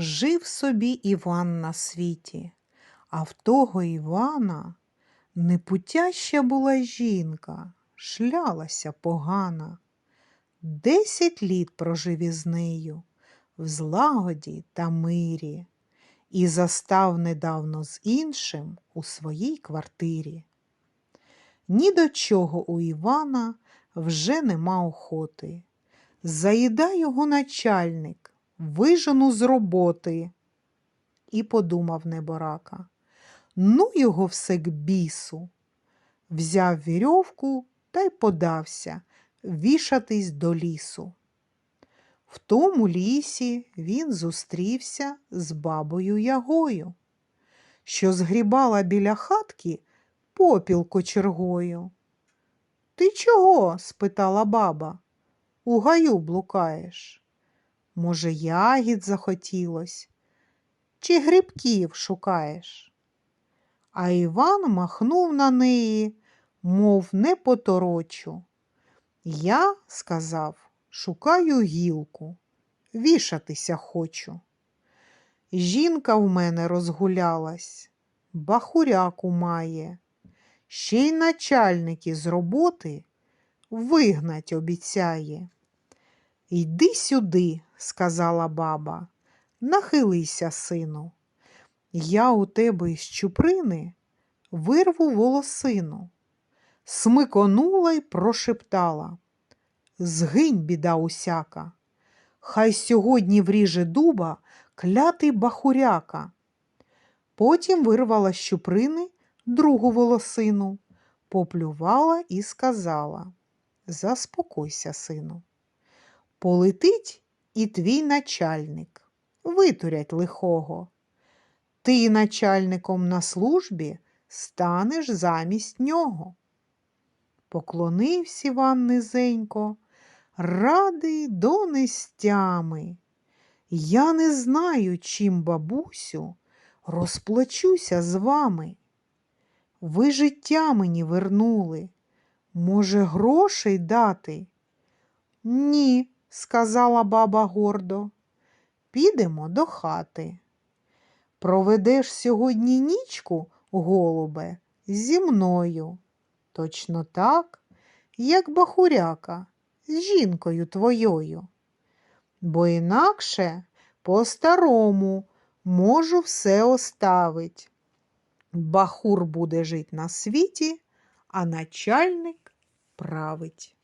Жив собі Іван на світі, а в того Івана непутяща була жінка, шлялася погана. Десять літ прожив із нею в злагоді та мирі і застав недавно з іншим у своїй квартирі. Ні до чого у Івана вже нема охоти. Заїда його начальник, вижену з роботи. І подумав неборака. Ну його все к бісу. Взяв вірьовку та й подався вішатись до лісу. В тому лісі він зустрівся з бабою Ягою, що згрібала біля хатки попіл кочергою. Ти чого? спитала баба. У гаю блукаєш. Може, ягід захотілось, чи грибків шукаєш? А Іван махнув на неї, мов не поторочу. Я, сказав, шукаю гілку, вішатися хочу. Жінка в мене розгулялась, бахуряку має, ще й начальники з роботи вигнать обіцяє. Йди сюди, сказала баба, нахилися, сину. Я у тебе із чуприни вирву волосину. Смиконула й прошептала. Згинь, біда усяка. Хай сьогодні вріже дуба клятий бахуряка. Потім вирвала з чуприни другу волосину, поплювала і сказала Заспокойся, сину. Полетить і твій начальник, витурять лихого. Ти начальником на службі станеш замість нього. Поклонився Іван низенько, радий до нестями. Я не знаю, чим, бабусю, розплачуся з вами. Ви життя мені вернули. Може, грошей дати? Ні, сказала баба гордо. Підемо до хати. Проведеш сьогодні нічку, голубе, зі мною. Точно так, як бахуряка з жінкою твоєю. Бо інакше по-старому можу все оставить. Бахур буде жить на світі, а начальник править.